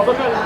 ఒకవేళ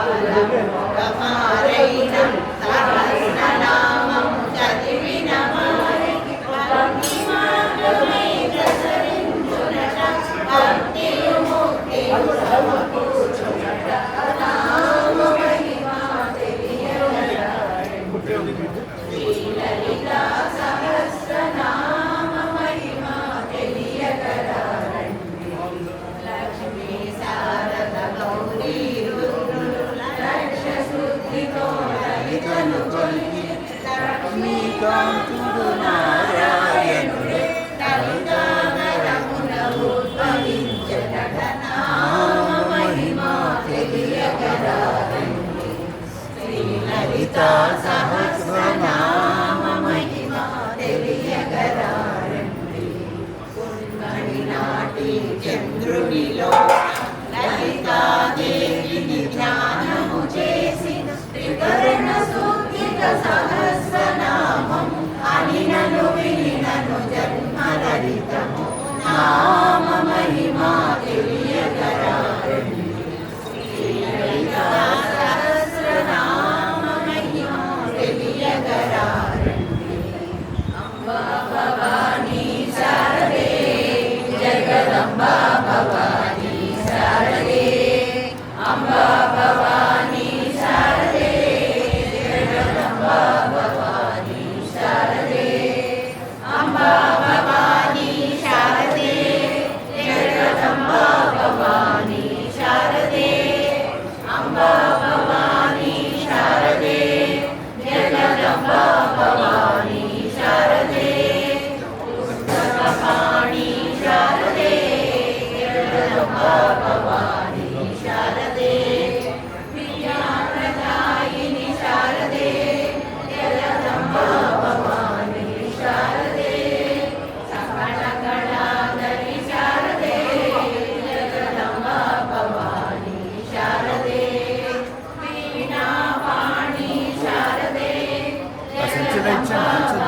现在还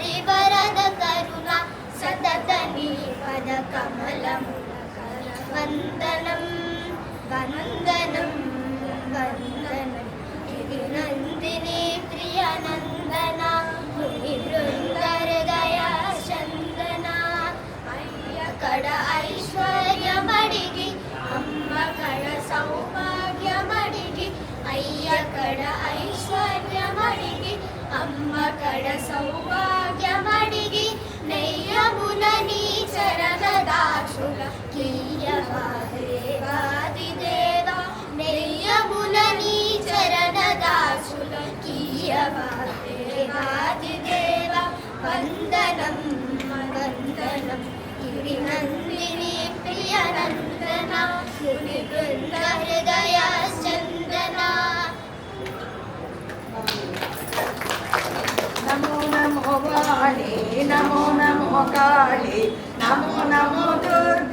కరివరద కరుణ సతతని పద కమలముల కర వందనం వందనం వందనం ఇది నందిని ప్రియ నందన ముని బృంద హృదయ చందన అయ్య కడ ఐశ్వర్యమడిగి అమ్మ కడ సౌభాగ్యమడిగి అయ్య కడ ఐశ్వర్యమడిగి വന്ദനം വന്ദനം. ഗിരി നന്ദിനി പ്രിയ നന്ദന ഗുണി വൃന്ദ ഹൃദയ ചന്ദന. നമോ നമോ കാളി നമോ നമോ കാളി നമോ നമോ ദുർഗ.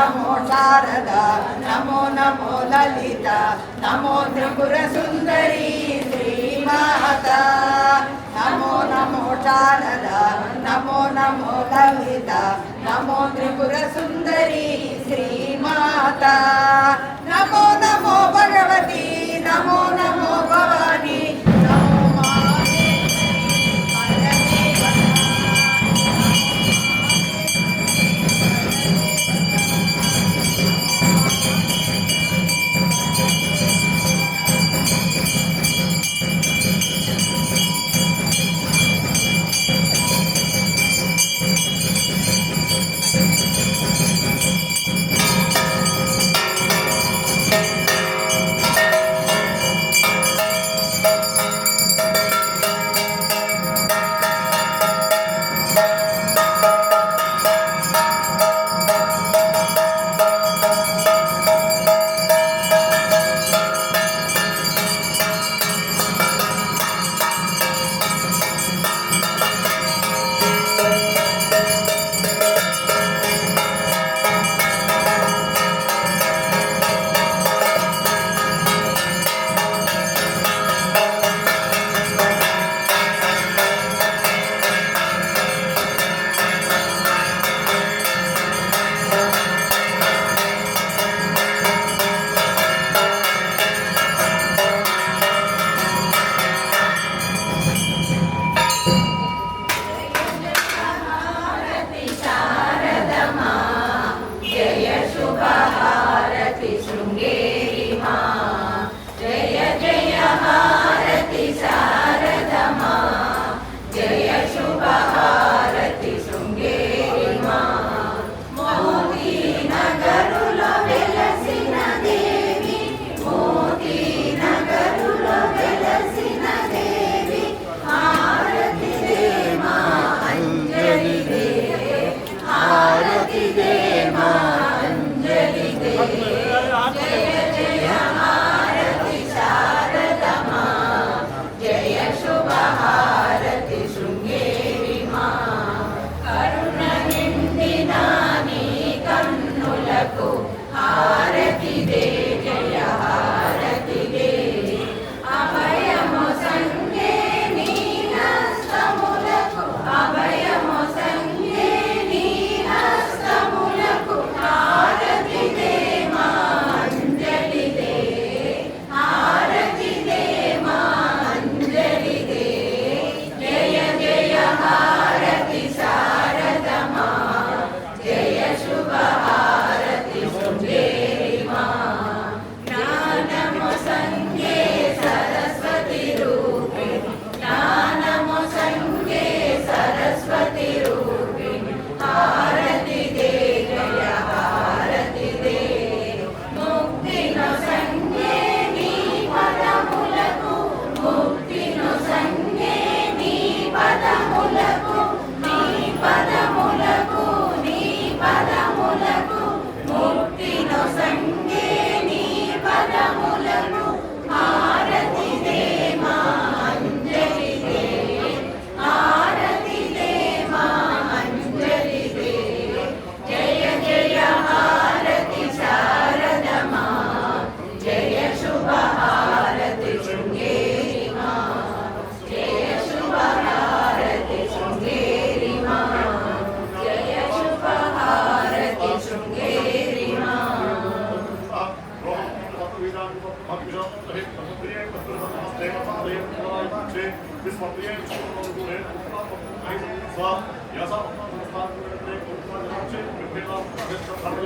నమో శారద నమో నమో లలిత నమో త్రిపుర సుందరి శ్రీ మాత నమో నమో శారద నమో నమో లలిత నమో త్రిపుర సుందరి శ్రీ మాత నమో నమో భగవతి నమో నమో 자.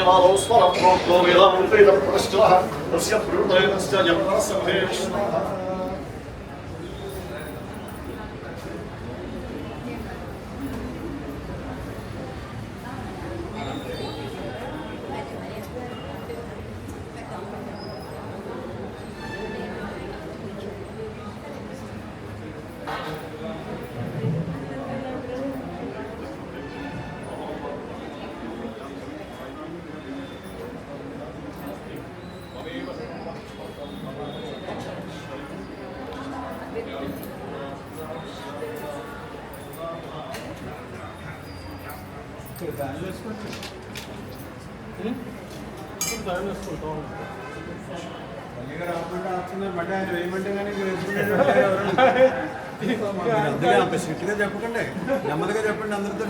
Kamila Alonso falando, pronto, Kamila, não tem da próxima, não se apruda, não se anima, não se anima, não se anima, చెప్పకండి నెమ్మదిగా చెప్పండి అందరితో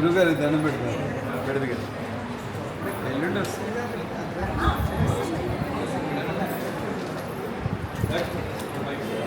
గురువు గారు దండం పెడతారు